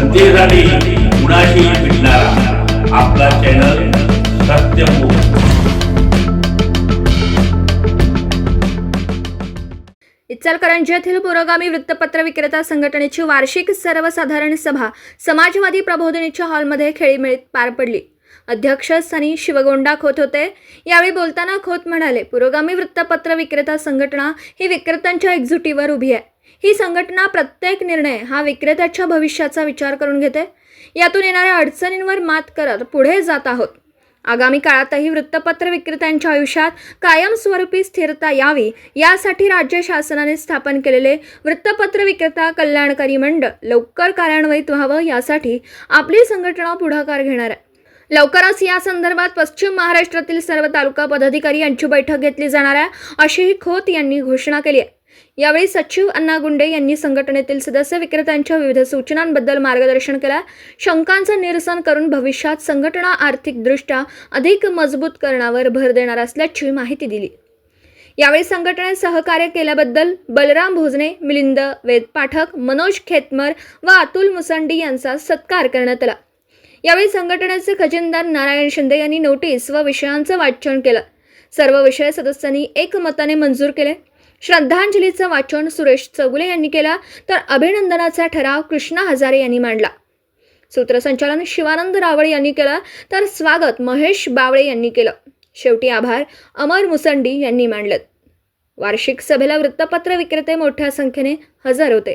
जनतेसाठी कुणाशी भेटणारा. आपला चॅनल सत्यमुख इचलकरंजीतील पुरोगामी वृत्तपत्र विक्रेता संघटनेची वार्षिक सर्वसाधारण सभा समाजवादी प्रबोधिनीच्या हॉलमध्ये खेळीमेळीत पार पडली. अध्यक्ष शिवगोंडा खोत होते. यावेळी बोलताना खोत म्हणाले पुरोगामी वृत्तपत्र विक्रेता संघटना ही विक्रेत्यांच्या एकजुटीवर उभी आहे. ही संघटना प्रत्येक निर्णय हा विक्रेत्याच्या भविष्याचा विचार करून घेते. यातून येणाऱ्या अडचणींवर मात करत पुढे जात आहोत. आगामी काळातही वृत्तपत्र विक्रेत्यांच्या आयुष्यात कायमस्वरूपी स्थिरता यावी यासाठी राज्य शासनाने स्थापन केलेले वृत्तपत्र विक्रेता कल्याणकारी मंडळ लवकर कार्यान्वित व्हावं यासाठी आपली संघटना पुढाकार घेणार आहे. लवकरच या संदर्भात पश्चिम महाराष्ट्रातील सर्व तालुका पदाधिकारी यांची बैठक घेतली जाणार आहे अशीही खोत यांनी घोषणा केली आहे. यावेळी सचिव अण्णा गुंडे यांनी संघटनेतील सदस्य विक्रेत्यांच्या विविध सूचनांबद्दल मार्गदर्शन केलं. शंकांचं निरसन करून भविष्यात संघटना आर्थिकदृष्ट्या अधिक मजबूत करण्यावर भर देणार असल्याची माहिती दिली. यावेळी संघटनेत सहकार्य केल्याबद्दल बलराम भोजने मिलिंद वेद पाठक मनोज खेतमर व अतुल मुसंडी यांचा सत्कार करण्यात आला. यावेळी संघटनेचे खजिनदार नारायण शिंदे यांनी नोटीस व विषयांचं वाचन केलं. सर्व विषय सदस्यांनी एकमताने मंजूर केले. श्रद्धांजलीचं वाचन सुरेश चौगुले यांनी केला तर अभिनंदनाचा ठराव कृष्णा हजारे यांनी मांडला. सूत्रसंचालन शिवानंद रावळ यांनी केलं तर स्वागत महेश बावळे यांनी केलं. शेवटी आभार अमर मुसंडी यांनी मांडलं. वार्षिक सभेला वृत्तपत्र विक्रेते मोठ्या संख्येने हजर होते.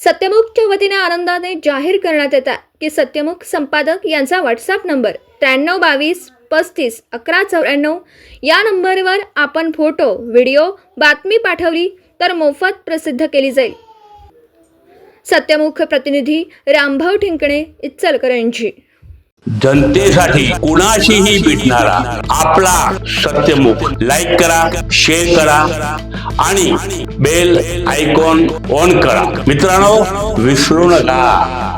सत्यमुखच्या वतीने आनंदाने जाहीर करण्यात येतात की सत्यमुख संपादक यांचा व्हॉट्सअप नंबर त्र्याण्णव बावीस पस्तीस अकरा चौऱ्याण्णव या नंबरवर आपण फोटो व्हिडिओ बातमी पाठवली तर मोफत प्रसिद्ध केली जाईल. सत्यमुख प्रतिनिधी रामभाऊ ठिंकणे इच्चलकरंजी जनतेसाठी कुणाशीही भेटणारा आपला सत्यमुख लाईक करा शेअर करा आणि बेल आयकॉन ऑन करा. मित्रांनो विसरू नका.